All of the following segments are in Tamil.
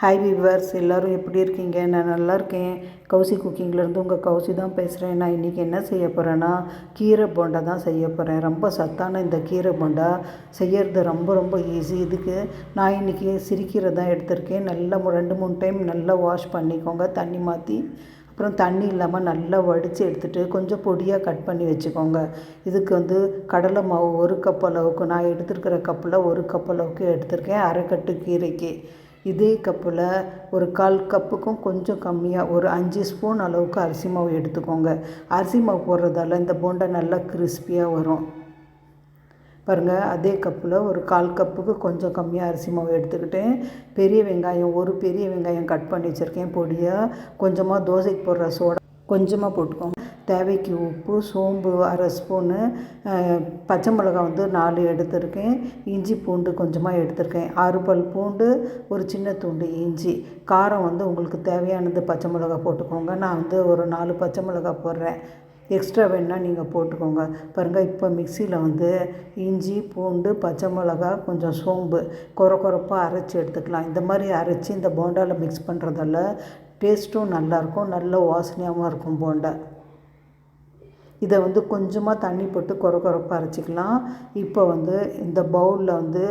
ஹாய் விவர்ஸ் எல்லோரும் எப்படி இருக்கீங்க? நான் நல்லா இருக்கேன். கௌசி குக்கிங்லேருந்து உங்கள் கௌசி தான் பேசுகிறேன் நான் இன்றைக்கி என்ன செய்ய போகிறேன்னா கீரை போண்டா தான் செய்ய போகிறேன் ரொம்ப சத்தான இந்த கீரை போண்டா செய்யறது ரொம்ப ரொம்ப ஈஸி இதுக்கு நான் இன்றைக்கி சிரிக்கீரை தான் எடுத்திருக்கேன். நல்லா ரெண்டு மூணு டைம் நல்லா வாஷ் பண்ணிக்கோங்க. தண்ணி மாற்றி அப்புறம் தண்ணி இல்லாமல் நல்லா வடித்து எடுத்துகிட்டு கொஞ்சம் பொடியாக கட் பண்ணி வச்சுக்கோங்க. இதுக்கு வந்து கடலை மாவு ஒரு கப் அளவுக்கு நான் எடுத்துருக்கிற கப்பில் ஒரு கப் அளவுக்கு எடுத்திருக்கேன். அரைக்கட்டு கீரைக்கு. இதே கப்பில் ஒரு கால் கப்புக்கும் கொஞ்சம் கம்மியாக ஒரு அஞ்சு ஸ்பூன் அளவுக்கு அரிசி மாவு எடுத்துக்கோங்க. அரிசி மாவு போடுறதால இந்த போண்டா நல்லா கிறிஸ்பியாக வரும். பாருங்கள் அதே கப்பில் ஒரு கால் கப்புக்கு கொஞ்சம் கம்மியாக அரிசி மாவு எடுத்துக்கிட்டேன். பெரிய வெங்காயம் ஒரு பெரிய வெங்காயம் கட் பண்ணி வச்சுருக்கேன். பொடியாக கொஞ்சமாக தோசைக்கு போடுற சோடா கொஞ்சமாக போட்டுக்கோங்க. தேவைக்கு உப்பு சோம்பு அரை ஸ்பூனு பச்சை மிளகாய் வந்து நாலு எடுத்திருக்கேன். இஞ்சி பூண்டு கொஞ்சமாக எடுத்திருக்கேன். ஆறு பல் பூண்டு ஒரு சின்ன துண்டு இஞ்சி. காரம் வந்து உங்களுக்கு தேவையானது பச்சை மிளகாய் போட்டுக்கோங்க. நான் வந்து ஒரு நாலு பச்சை மிளகாய் போடுறேன். எக்ஸ்ட்ரா வேணால் நீங்கள் போட்டுக்கோங்க. பாருங்கள் இப்போ மிக்சியில் வந்து இஞ்சி பூண்டு பச்சை மிளகா கொஞ்சம் சோம்பு கொர கொரப்பாக அரைச்சி எடுத்துக்கலாம். இந்த மாதிரி அரைச்சி இந்த போண்டாவில் மிக்ஸ் பண்ணுறதால டேஸ்ட்டும் நல்லாயிருக்கும் நல்ல வாசனையாகவும் இருக்கும் போண்டா. இதை வந்து கொஞ்சமாக தண்ணி போட்டு கொர கொரப்பாக அரைச்சிக்கலாம். இப்போ வந்து இந்த பவுலில் வந்து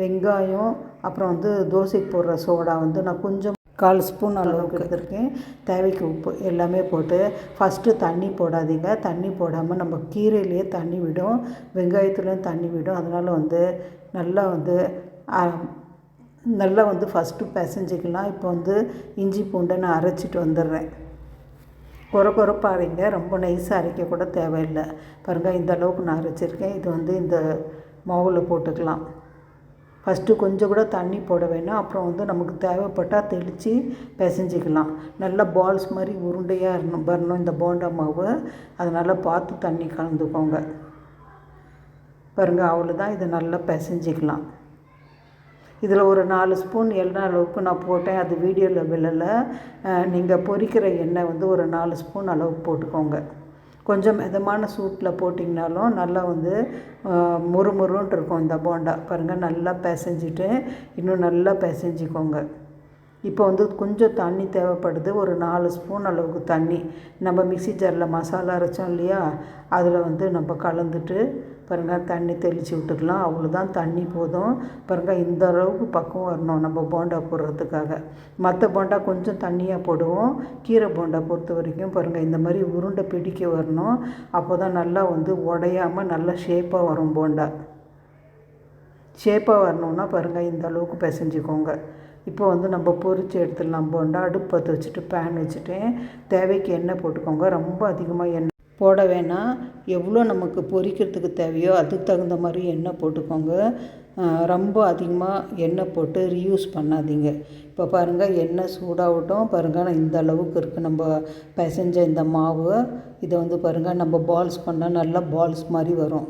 வெங்காயம் அப்புறம் வந்து தோசைக்கு போடுற சோடா வந்து நான் கொஞ்சம் கால் ஸ்பூன் அளவுக்கு எடுத்துருக்கேன். தேவைக்கு உப்பு எல்லாமே போட்டு ஃபஸ்ட்டு தண்ணி போடாதீங்க. தண்ணி போடாமல் நம்ம கீரையிலேயே தண்ணி விடும். வெங்காயத்துலேயும் தண்ணி விடும். அதனால் வந்து நல்லா வந்து நல்லா வந்து ஃபஸ்ட்டு பிசைஞ்சிக்கலாம். இப்போ வந்து இஞ்சி பூண்டை நான் அரைச்சிட்டு வந்துடுறேன். கொர கொரப்பாக அரைங்க ரொம்ப நைஸாக அரைக்க கூட தேவையில்லை. பாருங்கள் இந்த அளவுக்கு நான் அரைச்சிருக்கேன். இது வந்து இந்த மாவில் போட்டுக்கலாம். ஃபஸ்ட்டு கொஞ்சம் கூட தண்ணி போட வேணும். அப்புறம் வந்து நமக்கு தேவைப்பட்டால் தெளித்து பிசைஞ்சிக்கலாம். நல்லா பால்ஸ் மாதிரி உருண்டையாக இருணும். வரணும் இந்த போண்டா மாவு. அதனால் பார்த்து தண்ணி கலந்துக்கோங்க. பாருங்கள் அவ்வளோதான் இதை நல்லா பிசைஞ்சிக்கலாம். இதில் ஒரு நாலு ஸ்பூன் எண்ணெய் அளவுக்கு நான் போட்டேன். அது வீடியோவில் விழலை. நீங்கள் பொரிக்கிற எண்ணெய் வந்து ஒரு நாலு ஸ்பூன் அளவுக்கு போட்டுக்கோங்க. கொஞ்சம் மிதமான சூட்டில் போட்டிங்கனாலும் நல்லா வந்து முறுமுறுன்ட்டு இருக்கும் இந்த போண்டா. பாருங்கள் நல்லா பிசைஞ்சிட்டு இன்னும் நல்லா பிசைஞ்சிக்கோங்க. இப்போ வந்து கொஞ்சம் தண்ணி தேவைப்படுது. ஒரு நாலு ஸ்பூன் அளவுக்கு தண்ணி. நம்ம மிக்ஸி ஜாரில் மசாலா அரைச்சோம் இல்லையா? அதில் வந்து நம்ம கலந்துட்டு பாருங்கள் தண்ணி தெளித்து விட்டுக்கலாம். அவ்வளோதான் தண்ணி போதும். பாருங்கள் இந்த அளவுக்கு பக்கம் வரணும் நம்ம போண்டா போடுறதுக்காக. மற்ற போண்டா கொஞ்சம் தண்ணியாக போடுவோம். கீரை போண்டா பொறுத்த வரைக்கும் பாருங்கள் இந்த மாதிரி உருண்டை பிடிக்க வரணும். அப்போ தான் நல்லா வந்து உடையாமல் நல்லா ஷேப்பாக வரும் போண்டா. ஷேப்பாக வரணுன்னா பாருங்கள் இந்த அளவுக்கு பிசைஞ்சிக்கோங்க. இப்போ வந்து நம்ம பொறிச்சு எடுத்துடலாம் போண்டா. அடுப்பு பற்ற வச்சுட்டு பேன் வச்சுட்டு தேவைக்கு எண்ணெய் போட்டுக்கோங்க. ரொம்ப அதிகமாக எண்ணெய் போட வேணாம் எவ்வளோ நமக்கு பொரிக்கிறதுக்கு தேவையோ அதுக்கு தகுந்த மாதிரி எண்ணெய் போட்டுக்கோங்க. ரொம்ப அதிகமாக எண்ணெய் போட்டு ரீயூஸ் பண்ணாதீங்க. இப்போ பாருங்கள் எண்ணெய் சூடாகட்டும். பாருங்கள் நான் இந்த அளவுக்கு இருக்குது நம்ம பிசைஞ்ச இந்த மாவு இதை வந்து பாருங்கள் நம்ம பால்ஸ் பண்ணால் நல்லா பால்ஸ் மாதிரி வரும்.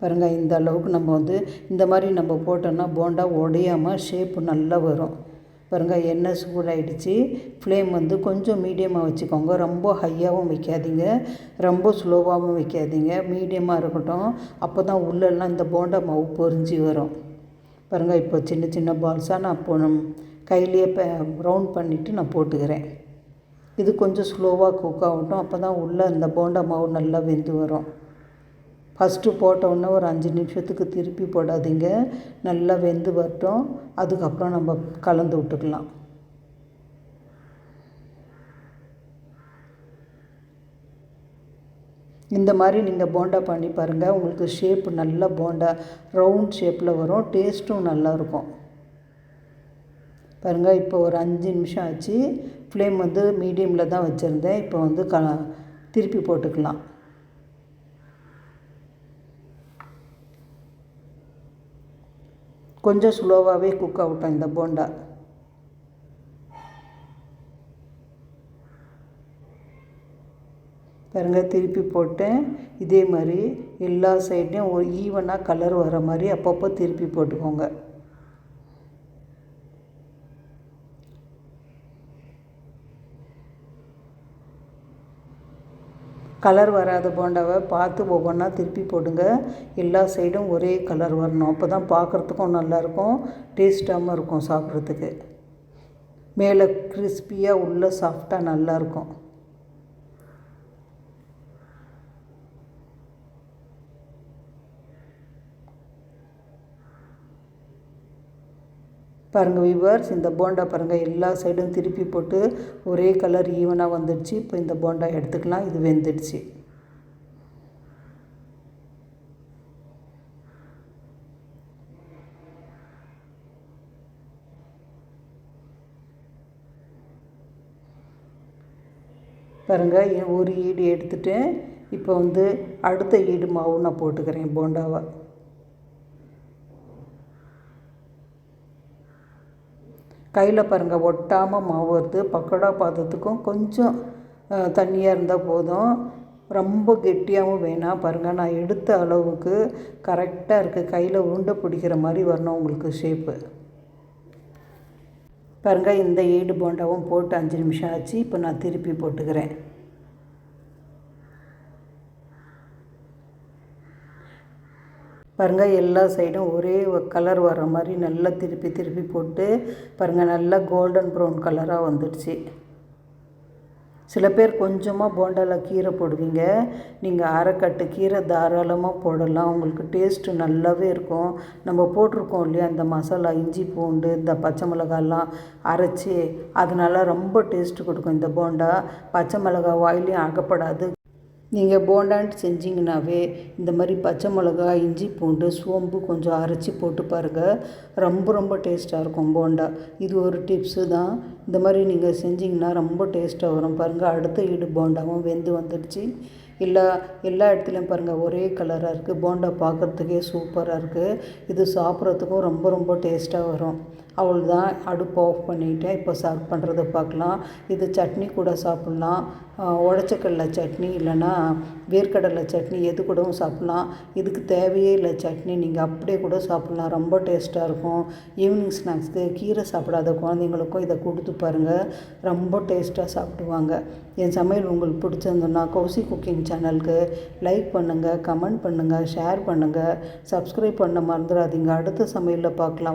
பாருங்கள் இந்த அளவுக்கு நம்ம வந்து இந்த மாதிரி நம்ம போட்டோம்னா போண்டா உடையாமல் ஷேப்பு நல்லா வரும். பாருங்கள் எண்ணெய் சூடாயிடுச்சு. ஃப்ளேம் வந்து கொஞ்சம் மீடியமாக வச்சுக்கோங்க. ரொம்ப ஹையாகவும் வைக்காதீங்க. ரொம்ப ஸ்லோவாகவும் வைக்காதீங்க. மீடியமாக இருக்கட்டும். அப்போ தான் உள்ளெல்லாம் இந்த போண்டா மாவு பொறிஞ்சி வரும். பாருங்கள் இப்போ சின்ன சின்ன பால்ஸாக நான் இப்போ கையிலேயே ரவுண்ட் பண்ணிவிட்டு நான் போட்டுக்கிறேன். இது கொஞ்சம் ஸ்லோவாக குக் ஆகட்டும். அப்போ தான் உள்ளே இந்த போண்டா மாவு நல்லா வெந்து வரும். ஃபஸ்ட்டு போட்ட உடனே ஒரு அஞ்சு நிமிஷத்துக்கு திருப்பி போடாதீங்க. நல்லா வெந்து வரட்டும். அதுக்கப்புறம் நம்ம கலந்து விட்டுக்கலாம். இந்த மாதிரி நீங்கள் போண்டா பண்ணி பாருங்கள் உங்களுக்கு ஷேப் நல்ல போண்டா ரவுண்ட் ஷேப்பில் வரும். டேஸ்ட்டும் நல்லாயிருக்கும் பாருங்கள் இப்போ ஒரு அஞ்சு நிமிஷம் ஆச்சு. ஃப்ளேம் வந்து மீடியமில் தான் வச்சுருந்தேன். இப்போ வந்து க திருப்பி போட்டுக்கலாம். கொஞ்சம் ஸ்லோவாகவே குக் ஆகட்டும் இந்த போண்டா. பாருங்க திருப்பி போட்டேன். இதே மாதிரி எல்லா சைட்லேயும் ஒரு ஈவனாக கலர் வர மாதிரி அப்பப்போ திருப்பி போட்டுக்கோங்க. கலர் வராத போண்டாவை. பார்த்து ஒவ்வொன்றா திருப்பி போடுங்க. எல்லா சைடும் ஒரே கலர் வரணும். அப்போ தான் பார்க்குறதுக்கும் நல்லாயிருக்கும். டேஸ்ட்டாகவும் இருக்கும் சாப்பிட்றதுக்கு. மேலே கிறிஸ்பியாக உள்ளே சாஃப்டாக நல்லாயிருக்கும். பாருங்கள் விவர்ஸ் இந்த போண்டா பாருங்கள் எல்லா சைடும் திருப்பி போட்டு ஒரே கலர் ஈவனாக வந்துடுச்சு. இப்போ இந்த போண்டா எடுத்துக்கலாம் இது வெந்துடுச்சு. பாருங்கள் ஒரு ஈடு எடுத்துட்டு இப்போ வந்து அடுத்த ஈடு மாவு நான் போட்டுக்கிறேன் போண்டாவை. கையில் பாருங்கள் ஒட்டாமல் மாவு வருது. பக்கோடா பாதத்துக்கும் கொஞ்சம் தண்ணியாக இருந்தால் போதும். ரொம்ப கெட்டியாகவும் வேணாம் பாருங்கள் நான் எடுத்த அளவுக்கு கரெக்டாக இருக்குது கையில் உருண்டை பிடிக்கிற மாதிரி வரணும் உங்களுக்கு ஷேப்பு பாருங்கள் இந்த ஈடு போண்டாவும் போட்டு அஞ்சு நிமிஷம் ஆச்சு. இப்போ நான் திருப்பி போட்டுக்கிறேன். பாருங்கள் எல்லா சைடும் ஒரே கலர் வர மாதிரி நல்லா திருப்பி திருப்பி போட்டு பாருங்கள் நல்லா கோல்டன் ப்ரௌன் கலராக வந்துடுச்சு. சில பேர் கொஞ்சமாக போண்டாவில் கீரை போடுவீங்க. நீங்கள் அரைக்கட்டு கீரை தாராளமாக போடலாம். உங்களுக்கு டேஸ்ட்டு நல்லாவே இருக்கும். நம்ம போட்டிருக்கோம் இல்லையா இந்த மசாலா இஞ்சி பூண்டு இந்த பச்சை மிளகாலாம் அரைச்சி அதனால ரொம்ப டேஸ்ட்டு கொடுக்கும் இந்த போண்டா. பச்சை மிளகா வாயிலையும் அகப்படாது நீங்கள் போண்டான்ட்டு செஞ்சிங்கனாவே இந்த மாதிரி பச்சை மிளகா இஞ்சி பூண்டு சோம்பு கொஞ்சம் அரைச்சி போட்டு பாருங்கள் ரொம்ப ரொம்ப டேஸ்ட்டாக இருக்கும் போண்டா. இது ஒரு டிப்ஸு தான். இந்த மாதிரி நீங்கள் செஞ்சிங்கன்னா ரொம்ப டேஸ்ட்டாக வரும். பாருங்கள் அடுத்த ஈடு போண்டாவும் வெந்து வந்துடுச்சு. எல்லா எல்லா இடத்துலையும் பாருங்கள் ஒரே கலராக இருக்குது போண்டா பார்க்குறதுக்கே சூப்பராக இருக்குது இது சாப்பிட்றதுக்கும் ரொம்ப ரொம்ப டேஸ்ட்டாக வரும். அவ்வளோதான் அடுப்பு ஆஃப் பண்ணிவிட்டேன் இப்போ சர்வ் பண்ணுறத பார்க்கலாம். இது சட்னி கூட சாப்பிட்லாம். உடச்சக்கடலை சட்னி இல்லைன்னா வேர்க்கடலை சட்னி எது கூடவும் சாப்பிட்லாம். இதுக்கு தேவையே இல்லை சட்னி. நீங்கள் அப்படியே கூட சாப்பிட்லாம். ரொம்ப டேஸ்ட்டாக இருக்கும். ஈவினிங் ஸ்நாக்ஸ்க்கு கீரை சாப்பிடாத குழந்தைங்களுக்கும் இதை கொடுத்து பாருங்கள் ரொம்ப டேஸ்ட்டாக சாப்பிடுவாங்க. என் சமையல் உங்களுக்கு பிடிச்சிருந்தோன்னா கௌசி குக்கிங் சேனலுக்கு லைக் பண்ணுங்கள் கமெண்ட் பண்ணுங்கள் ஷேர் பண்ணுங்கள் சப்ஸ்கிரைப் பண்ண மறந்துடாதீங்க. அடுத்த சமையலில் பார்க்கலாம்.